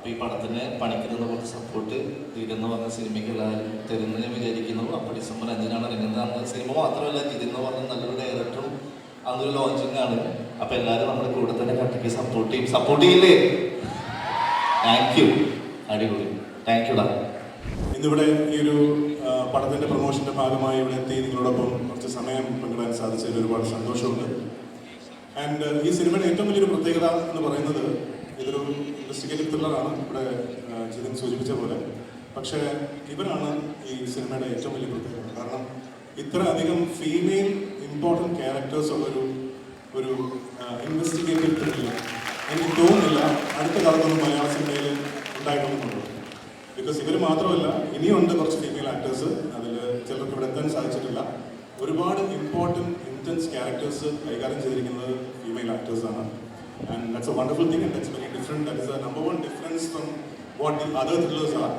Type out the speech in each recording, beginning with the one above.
അപ്പോൾ ഈ പടത്തിന് പണിക്കുന്നത് കുറച്ച് സപ്പോർട്ട് തീരുന്ന പറഞ്ഞ സിനിമയ്ക്ക് എല്ലാവരും ഞാൻ വിചാരിക്കുന്നു. അപ്പോൾ ഡിസംബർ അഞ്ചിനാണ് ഇറങ്ങുന്നത്. അന്ന് സിനിമ മാത്രമല്ല തീരുന്ന പറഞ്ഞ നല്ലൊരു ഡയറക്ടറും അന്നൊരു ലോഞ്ചിങ് ആണ്. അപ്പോൾ എല്ലാവരും നമ്മുടെ കൂടെ തന്നെ കട്ടിക്ക് സപ്പോർട്ട് ചെയ്യും. സപ്പോർട്ട് ചെയ്യില്ലേ? താങ്ക് യു അടിപൊളി. താങ്ക് യു ഡാ. ഇന്നിവിടെ ഈ ഒരു പടത്തിന്റെ പ്രൊമോഷന്റെ ഭാഗമായി ഇവിടെ എത്തി. നിങ്ങളോടൊപ്പം കുറച്ച് സമയം പങ്കിടാൻ സാധിച്ചതിൽ ഒരുപാട് സന്തോഷമുണ്ട്. ആൻഡ് ഈ സിനിമയുടെ ഏറ്റവും വലിയൊരു പ്രത്യേകത എന്ന് പറയുന്നത് ഇതൊരു ഇൻവെസ്റ്റിഗേറ്റീവ് ത്രില്ലറാണ് ഇവിടെ ചിതൻ സൂചിപ്പിച്ച പോലെ. പക്ഷേ ഇവരാണ് ഈ സിനിമയുടെ ഏറ്റവും വലിയ പ്രത്യേകത. കാരണം ഇത്ര അധികം ഫീമെയിൽ ഇമ്പോർട്ടന്റ് ക്യാരക്ടേഴ്സ് ഉള്ളൊരു ഒരു ഇൻവെസ്റ്റിഗേറ്റീവ് ത്രില്ലർ എനിക്ക് തോന്നുന്നില്ല അടുത്ത കാലത്തൊന്നും മലയാള സിനിമയിൽ ഉണ്ടായിട്ടൊന്നുമുണ്ട് ബിക്കോസ് ഇവർ മാത്രമല്ല ഇനിയുണ്ട് കുറച്ച് ഫീമെയിൽ ആക്ടേഴ്സ് അതിൽ ചിലർക്ക് ഇവിടെ എത്താൻ സാധിച്ചിട്ടില്ല. ഒരുപാട് ഇമ്പോർട്ടന്റ് ഇന്റൻസ് ക്യാരക്ടേഴ്സ് കൈകാര്യം ചെയ്തിരിക്കുന്നത് ഫീമെയിൽ ആക്ടേഴ്സ് ആണ് that's a wonderful thing and that's very different. That is the number one difference from what the other thrillers are.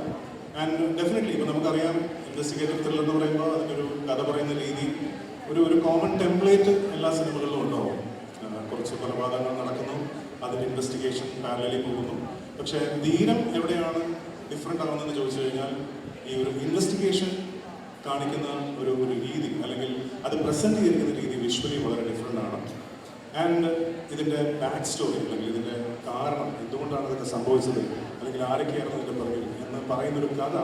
And definitely ഇപ്പോൾ നമുക്കറിയാം ഇൻവെസ്റ്റിഗേറ്റീവ് ത്രില്ലർ എന്ന് പറയുമ്പോൾ അതിന്റെ ഒരു കഥ പറയുന്ന രീതി ഒരു ഒരു കോമൺ ടെംപ്ലേറ്റ് എല്ലാ സിനിമകളിലും ഉണ്ടാവും കുറച്ച് കൊലപാതകങ്ങൾ നടക്കുന്നു അതിന്റെ ഇൻവെസ്റ്റിഗേഷൻ പാരലലി പോകുന്നു പക്ഷേ ധീരം എവിടെയാണ് ഡിഫറെന്റ് ആവുന്നതെന്ന് ചോദിച്ചു കഴിഞ്ഞാൽ ഈ ഒരു ഇൻവെസ്റ്റിഗേഷൻ കാണിക്കുന്ന ഒരു ഒരു രീതി അല്ലെങ്കിൽ അത് പ്രസന്റ് ചെയ്തിരിക്കുന്ന രീതി വിഷ്വലി വളരെ ഡിഫറെന്റ് ആണ് ആൻഡ് ഇതിന്റെ ബാക്ക് സ്റ്റോറി അല്ലെങ്കിൽ ഇതിന്റെ കാരണം എന്തുകൊണ്ടാണ് ഇതൊക്കെ സംഭവിച്ചത്? അല്ലെങ്കിൽ ആരൊക്കെയായിരുന്നു ഇതിന്റെ പുറകിൽ എന്ന് പറയുന്നൊരു കഥ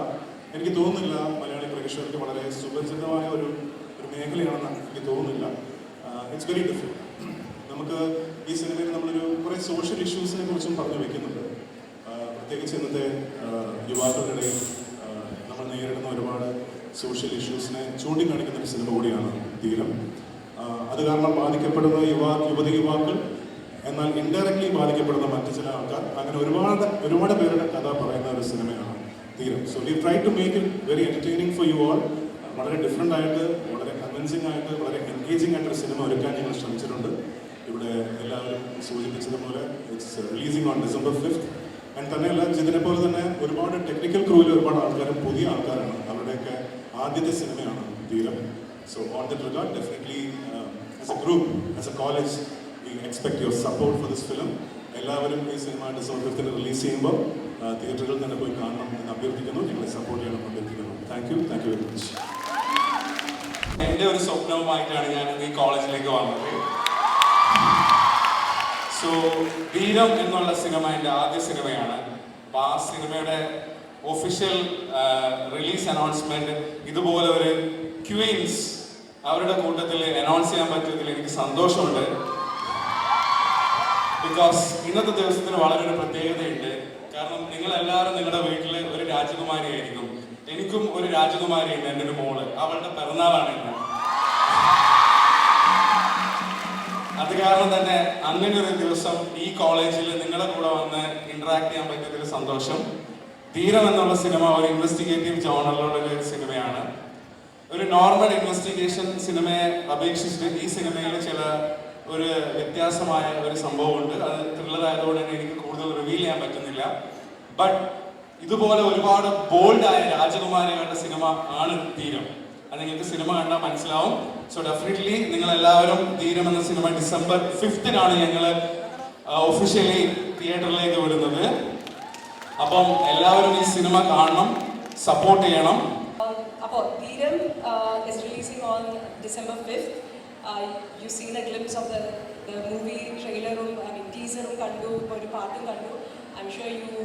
എനിക്ക് തോന്നുന്നില്ല മലയാളി പ്രേക്ഷകർക്ക് വളരെ സുപരിചിതമായ ഒരു ഒരു മേഖലയാണെന്ന് എനിക്ക് തോന്നുന്നില്ല. ഇറ്റ്സ് വെരി ഡിഫറെന്റ് നമുക്ക് ഈ സിനിമയിൽ നമ്മളൊരു കുറേ സോഷ്യൽ ഇഷ്യൂസിനെ കുറിച്ചും പറഞ്ഞു വെക്കുന്നുണ്ട്. പ്രത്യേകിച്ച് ഇന്നത്തെ ആ, യുവാക്കളുടെ നമ്മൾ നേരിടുന്ന ഒരുപാട് സോഷ്യൽ ഇഷ്യൂസിനെ ചൂണ്ടിക്കാണിക്കുന്ന ഒരു സിനിമ കൂടിയാണ് തീരം. അത് കാരണം ബാധിക്കപ്പെടുന്ന യുവാ യുവതി യുവാക്കൾ എന്നാൽ ഇൻഡയറക്ട്ലി ബാധിക്കപ്പെടുന്ന മറ്റു ചില ആൾക്കാർ. അങ്ങനെ ഒരുപാട് ഒരുപാട് പേരുടെ കഥ പറയുന്ന ഒരു സിനിമയാണ് Theeram. So we try to make it very entertaining for you all വളരെ ഡിഫറെന്റ് ആയിട്ട് വളരെ കൺവിൻസിങ് ആയിട്ട് വളരെ എൻഗേജിംഗ് ആയിട്ടൊരു സിനിമ ഒരുക്കാൻ ഞങ്ങൾ ശ്രമിച്ചിട്ടുണ്ട്. ഇവിടെ എല്ലാവരും സൂചിപ്പിച്ചതുപോലെ it's releasing on December fifth and തന്നെയല്ല ജിതിനെ പോലെ തന്നെ ഒരുപാട് ടെക്നിക്കൽ ക്രൂവിൽ ഒരുപാട് ആൾക്കാരും പുതിയ ആൾക്കാരാണ് അവരുടെയൊക്കെ ആദ്യത്തെ സിനിമയാണ് Theeram. So on that definitely definitely as a group, as a college, we expect your support for this film. എല്ലാവരും ഈ സിനിമ ഡിസംബർ ഫിഫ്ത്തിന് റിലീസ് ചെയ്യുമ്പോൾ തിയേറ്ററുകളിൽ തന്നെ പോയി കാണണം എന്ന് അഭ്യർത്ഥിക്കുന്നു. ഞങ്ങളെ സപ്പോർട്ട് ചെയ്യണം അഭ്യർത്ഥിക്കുന്നു. Thank you thank you very much എന്റെ ഒരു സ്വപ്നവുമായിട്ടാണ് ഞാൻ ഈ കോളേജിലേക്ക് വന്നത്. സോ വീരം എന്നുള്ള സിനിമ എന്റെ ആദ്യ സിനിമയാണ് അപ്പോൾ ആ സിനിമയുടെ ഒഫീഷ്യൽ റിലീസ് അനൗൺസ്മെന്റ് ഇതുപോലെ ഒരു ക്വീൻസ് അവരുടെ കൂട്ടത്തിൽ അനൗൺസ് ചെയ്യാൻ പറ്റിയതിൽ എനിക്ക് സന്തോഷമുണ്ട്. ബിക്കോസ് ഇന്നത്തെ ദിവസത്തിന് വളരെ ഒരു പ്രത്യേകതയുണ്ട്. കാരണം നിങ്ങൾ എല്ലാവരും നിങ്ങളുടെ വീട്ടിൽ ഒരു രാജകുമാരി ആയിരിക്കും എനിക്കും ഒരു രാജകുമാരിയുണ്ട് എന്റെ ഒരു മോൾ. അവളുടെ പിറന്നാളാണ് ഇന്ന്. അത് കാരണം തന്നെ അങ്ങനെ ഒരു ദിവസം ഈ കോളേജിൽ നിങ്ങളുടെ കൂടെ വന്ന് ഇന്ററാക്ട് ചെയ്യാൻ പറ്റിയതിൽ സന്തോഷം. ധീരം എന്നുള്ള സിനിമ ഒരു ഇൻവെസ്റ്റിഗേറ്റീവ് ജോണറിലുള്ള ഒരു സിനിമയാണ്. ഒരു നോർമൽ ഇൻവെസ്റ്റിഗേഷൻ സിനിമയെ അപേക്ഷിച്ചിട്ട് ഈ സിനിമയിൽ ചില ഒരു വ്യത്യാസമായ ഒരു സംഭവമുണ്ട്. അത് ത്രില്ലർ ആയതുകൊണ്ട് തന്നെ എനിക്ക് കൂടുതൽ റിവീൽ ചെയ്യാൻ പറ്റുന്നില്ല. ബട്ട് ഇതുപോലെ ഒരുപാട് ബോൾഡായ രാജകുമാരികളുടെ സിനിമ ആണ് ധീരം അത് നിങ്ങൾക്ക് സിനിമ കണ്ടാൽ മനസ്സിലാവും. സോ ഡെഫിനറ്റ്ലി നിങ്ങൾ എല്ലാവരും ധീരം എന്ന സിനിമ ഡിസംബർ ഫിഫ്തിനാണ് ഞങ്ങൾ ഒഫീഷ്യലി തിയേറ്ററിലേക്ക് വിടുന്നത്. അപ്പം എല്ലാവരും ഈ സിനിമ കാണണം സപ്പോർട്ട് ചെയ്യണം. അപ്പോൾ Theeram is releasing on December fifth you seen a glimpse of the movie ട്രെയിലറും I mean ടീസറും കണ്ടു ഒരു പാട്ടും കണ്ടു. I'm sure you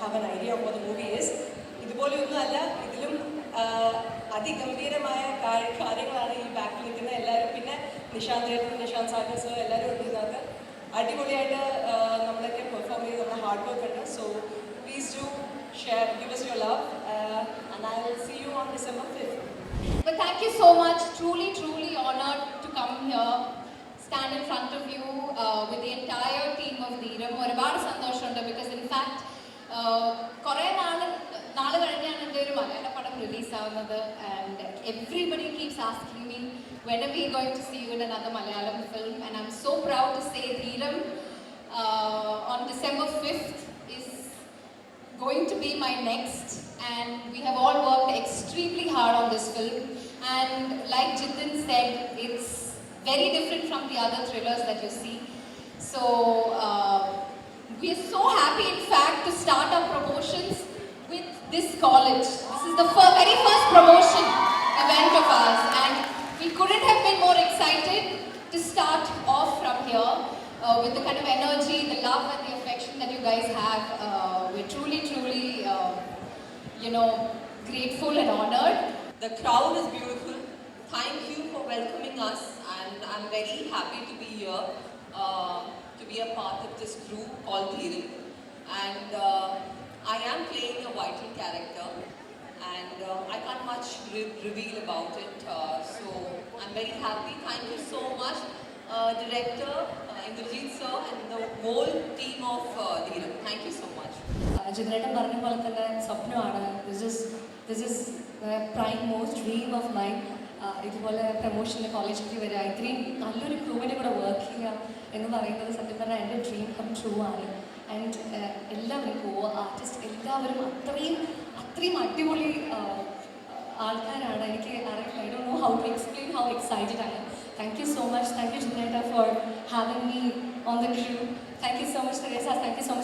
have an idea of the movie is ഇതുപോലെയൊന്നും അല്ല ഇതിലും uh, അതിഗംഭീരമായ കാര്യങ്ങളാണ് ഈ ബാക്കിൽ നിൽക്കുന്ന എല്ലാവരും. പിന്നെ നിഷാന്ത് ഏട്ടൻ നിഷാന്ത് സാഗർസ് എല്ലാവരും ഉണ്ട് ഇതിനകത്ത്. അടിപൊളിയായിട്ട് uh, നമ്മളൊക്കെ പെർഫോം ചെയ്ത് നമ്മുടെ ഹാർഡ് വർക്ക് ഉണ്ട്. So please do Share give us your love uh, and I will see you on December 5th. But thank you so much. Truly, truly honored to come here, stand in front of you uh, with the entire team of Dheeram. ഒരുപാട് സന്തോഷമുണ്ട് because in fact കുറേ നാള് നാള് കഴിഞ്ഞാണ് എൻ്റെ ഒരു മലയാള പടം release ആവുന്നത് and everybody keeps asking me when we going to see you in another Malayalam film and I'm so proud to say Dheeram on December fifth is going to be my next and we have all worked extremely hard on this film. And like Jitin said it's very different from the other thrillers that you see. So uh, We are so happy, in fact, to start our promotions with this college. This is the fir- very first promotion event of ours, and we couldn't have been more excited to start off from here uh, with the kind of energy, the love, and the affection that you guys have. Uh, we're truly, truly, uh, you know, grateful and honored. The crowd is beautiful. Thank you for welcoming us, and I'm very happy to be here, uh, to be a part of this group called Dhiran. And uh, I am playing a vital character, and uh, I can't much re- reveal about it. Uh, so I'm very happy. Thank you so much, uh, director uh, sir the whole team of uh, Dhiran. Thank you so much. ജിതേട്ടൻ പറഞ്ഞ പോലെ തന്നെ സ്വപ്നമാണ് this is this is prime most dream of mine ഇതുപോലെ പ്രൊമോഷനിൽ കോളേജിലേക്ക് വരിക ഇത്രയും നല്ലൊരു ക്രൂവിന്റെ കൂടെ വർക്ക് ചെയ്യുക എന്ന് പറയുന്നത് സത്യം പറഞ്ഞാൽ എന്റെ ഡ്രീം കം ട്രൂ ആണ് ആൻഡ് എല്ലാവരും കോ ആർട്ടിസ്റ്റ് എല്ലാവരും അത്രയും അത്രയും അടിപൊളി uh, ആൾക്കാരാണ് എനിക്ക് അറിയില്ല I do know how to explain how excited I Thank you so much. Thank you, Julieta, for having me on the crew. Thank you so much, Teresa. Thank you so much.